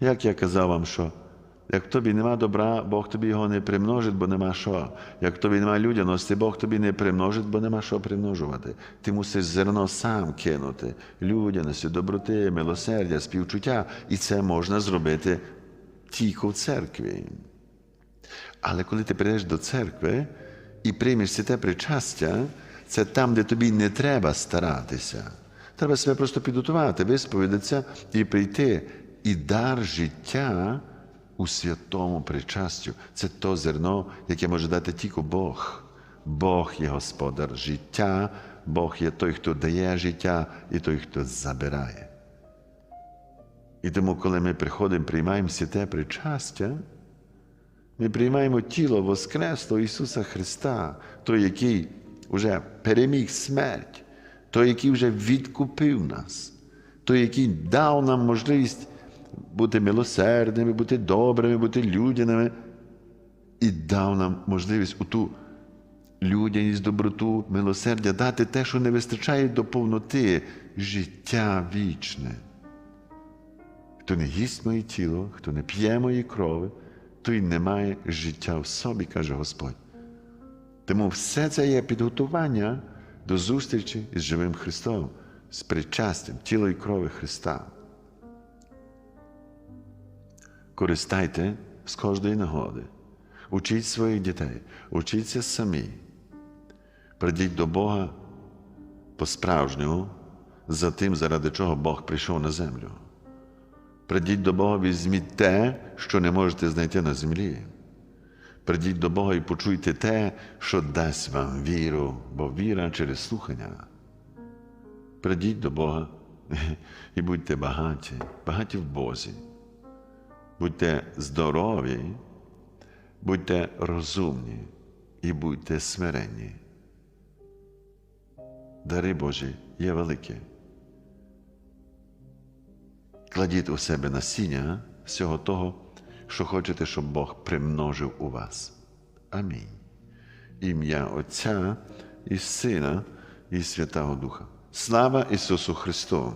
Як я казав вам, що як тобі нема добра, Бог тобі його не примножить, бо нема що. Як тобі нема людяності, Бог тобі не примножить, бо нема що примножувати. Ти мусиш зерно сам кинути людяності, доброти, милосердя, співчуття. І це можна зробити тільки в церкві. Але коли ти прийдеш до церкви і приймеш святе причастя, це там, де тобі не треба старатися. Треба себе просто підготувати, висповідатися і прийти. І дар життя у святому причастю це то зерно, яке може дати тільки Бог. Бог є господар життя, Бог є той, хто дає життя, і той, хто забирає. І тому, коли ми приходимо, приймаємо святе причастя, ми приймаємо тіло Воскресло Ісуса Христа, той, який вже переміг смерть, той, який вже відкупив нас, той, який дав нам можливість бути милосердними, бути добрими, бути людяними, і дав нам можливість у ту людяність, доброту, милосердя дати те, що не вистачає до повноти життя вічне. Хто не їсть моє тіло, хто не п'є мої крови, той не має життя в собі, каже Господь. Тому все це є підготування до зустрічі із живим Христом, з причастям тіла і крови Христа. Користайте з кожної нагоди, учіть своїх дітей, учіться самі. Придіть до Бога по-справжньому за тим, заради чого Бог прийшов на землю. Придіть до Бога, візьміть те, що не можете знайти на землі. Придіть до Бога і почуйте те, що дасть вам віру, бо віра через слухання. Придіть до Бога і будьте багаті, багаті в Бозі. Будьте здорові, будьте розумні і будьте смиренні. Дари Божі є великі. Кладіть у себе насіння всього того, що хочете, щоб Бог примножив у вас. Амінь. Ім'я Отця і Сина, і Святого Духа. Слава Ісусу Христу!